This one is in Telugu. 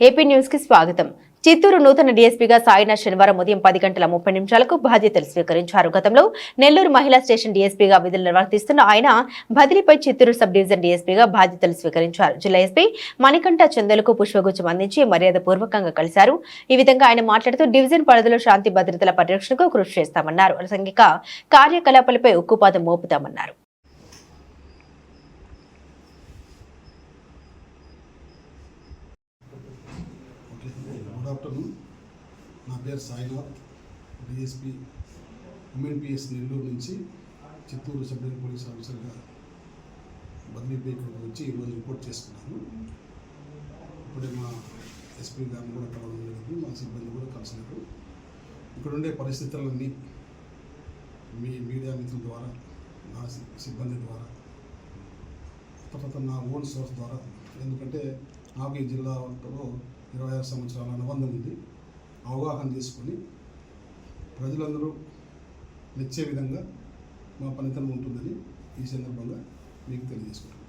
ఏపీ న్యూస్కి స్వాగతం. చిత్తూరు నూతన డీఎస్పీగా సాయినాథ్ శనివారం ఉదయం పది గంటల ముప్పై నిమిషాలకు బాధ్యతలు స్వీకరించారు. గతంలో నెల్లూరు మహిళా స్టేషన్ డీఎస్పీగా విధులు నిర్వర్తిస్తున్న ఆయన బదిలీపై చిత్తూరు సబ్ డివిజన్ డీఎస్పీగా బాధ్యతలు స్వీకరించారు. జిల్లా ఎస్పీ మణికంఠ చందలకు పుష్పగుచ్చం అందించి మర్యాద పూర్వకంగా కలిశారు. ఈ విధంగా ఆయన మాట్లాడుతూ డివిజన్ పరిధిలో శాంతి భద్రతల పరిరక్షణకు కృషి చేస్తామన్నారు. అసంఘిక కార్యకలాపాలపై ఉక్కుపాదం మోపుతామన్నారు. ఆఫ్టర్నూన్ నా పేరు సాయినాథ్. డిఎస్పి ఎంఎన్పిఎస్ నెల్లూరు నుంచి చిత్తూరు సబ్ డివిజన్ పోలీస్ ఆఫీసర్గా బదిలీ ఇక్కడికి వచ్చి ఈరోజు రిపోర్ట్ చేసుకున్నాను. ఇప్పుడే మా ఎస్పీ గారిని కూడా కలవడం జరిగింది. మా సిబ్బంది కూడా కలిసినారు. ఇక్కడ ఉండే పరిస్థితులన్నీ మీ మీడియా మిత్రుల ద్వారా నా సిబ్బంది ద్వారా తర్వాత నా ఓన్ సోర్స్ ద్వారా ఎందుకంటే నాకు ఈ జిల్లాలో ఇరవై ఆరు సంవత్సరాల అనుబంధం ఉంది. అవగాహన చేసుకొని ప్రజలందరూ మెచ్చే విధంగా మా పనితనం ఉంటుందని ఈ సందర్భంగా మీకు తెలియజేసుకుంటున్నాను.